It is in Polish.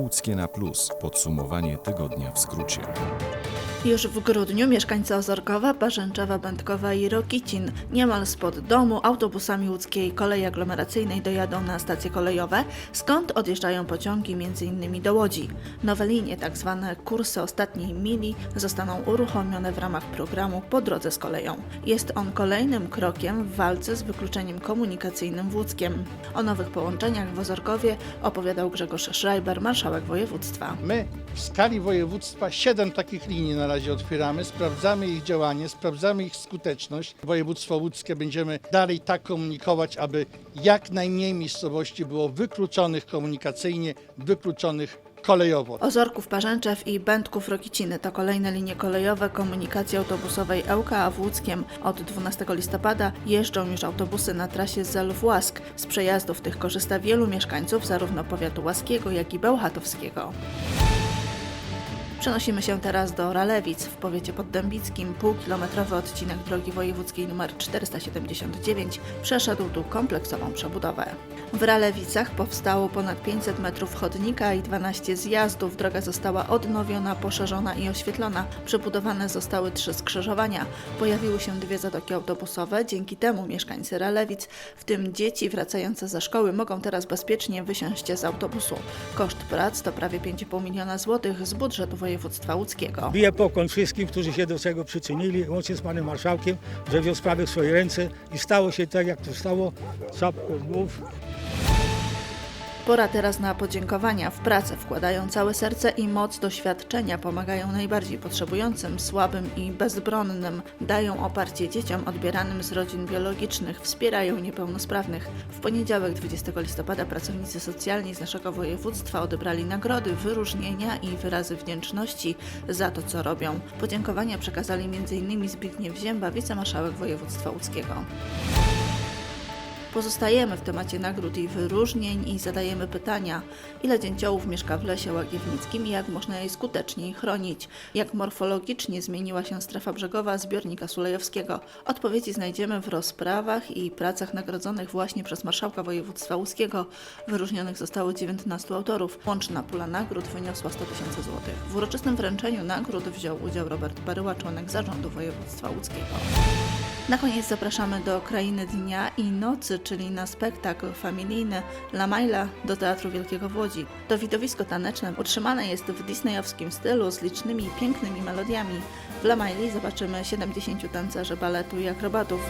Łódzkie na Plus. Podsumowanie tygodnia w skrócie. Już w grudniu mieszkańcy Ozorkowa, Parzęczewa, Będkowa i Rokicin niemal spod domu autobusami łódzkiej kolei aglomeracyjnej dojadą na stacje kolejowe, skąd odjeżdżają pociągi m.in. do Łodzi. Nowe linie, tzw. kursy ostatniej mili, zostaną uruchomione w ramach programu Po drodze z koleją. Jest on kolejnym krokiem w walce z wykluczeniem komunikacyjnym w Łódzkiem. O nowych połączeniach w Ozorkowie opowiadał Grzegorz Schreiber, marszałek województwa. My w skali województwa 7 takich linii na razie otwieramy, sprawdzamy ich działanie, sprawdzamy ich skuteczność. Województwo łódzkie będziemy dalej tak komunikować, aby jak najmniej miejscowości było wykluczonych komunikacyjnie, wykluczonych kolejowo. Ozorków Parzęczew i Będków Rokiciny to kolejne linie kolejowe komunikacji autobusowej Ełka, a w Łódzkiem od 12 listopada jeżdżą już autobusy na trasie Zelów Łask. Z przejazdów tych korzysta wielu mieszkańców zarówno powiatu łaskiego, jak i bełchatowskiego. Przenosimy się teraz do Ralewic w powiecie poddębickim. Półkilometrowy odcinek drogi wojewódzkiej nr 479 przeszedł tu kompleksową przebudowę. W Ralewicach powstało ponad 500 metrów chodnika i 12 zjazdów. Droga została odnowiona, poszerzona i oświetlona. Przebudowane zostały trzy skrzyżowania. Pojawiły się dwie zatoki autobusowe. Dzięki temu mieszkańcy Ralewic, w tym dzieci wracające ze szkoły, mogą teraz bezpiecznie wysiąść z autobusu. Koszt prac to prawie 5,5 miliona złotych z budżetu województwa łódzkiego. Biję pokłon wszystkim, którzy się do tego przyczynili, łącznie z panem marszałkiem, że wziął sprawy w swoje ręce i stało się tak, jak to stało. Czapko z głów. Pora teraz na podziękowania. W pracę wkładają całe serce i moc doświadczenia, pomagają najbardziej potrzebującym, słabym i bezbronnym, dają oparcie dzieciom odbieranym z rodzin biologicznych, wspierają niepełnosprawnych. W poniedziałek 20 listopada pracownicy socjalni z naszego województwa odebrali nagrody, wyróżnienia i wyrazy wdzięczności za to, co robią. Podziękowania przekazali m.in. Zbigniew Zięba, wicemarszałek województwa łódzkiego. Pozostajemy w temacie nagród i wyróżnień i zadajemy pytania, ile dzięciołów mieszka w lesie łagiewnickim i jak można je skuteczniej chronić, jak morfologicznie zmieniła się strefa brzegowa zbiornika sulejowskiego. Odpowiedzi znajdziemy w rozprawach i pracach nagrodzonych właśnie przez marszałka województwa łódzkiego. Wyróżnionych zostało 19 autorów. Łączna pula nagród wyniosła 100 tysięcy złotych. W uroczystym wręczeniu nagród wziął udział Robert Baryła, członek zarządu województwa łódzkiego. Na koniec zapraszamy do Krainy Dnia i Nocy, czyli na spektakl familijny La Maila do Teatru Wielkiego w Łodzi. To widowisko taneczne utrzymane jest w disneyowskim stylu z licznymi pięknymi melodiami. W La Maili zobaczymy 70 tancerzy baletu i akrobatów.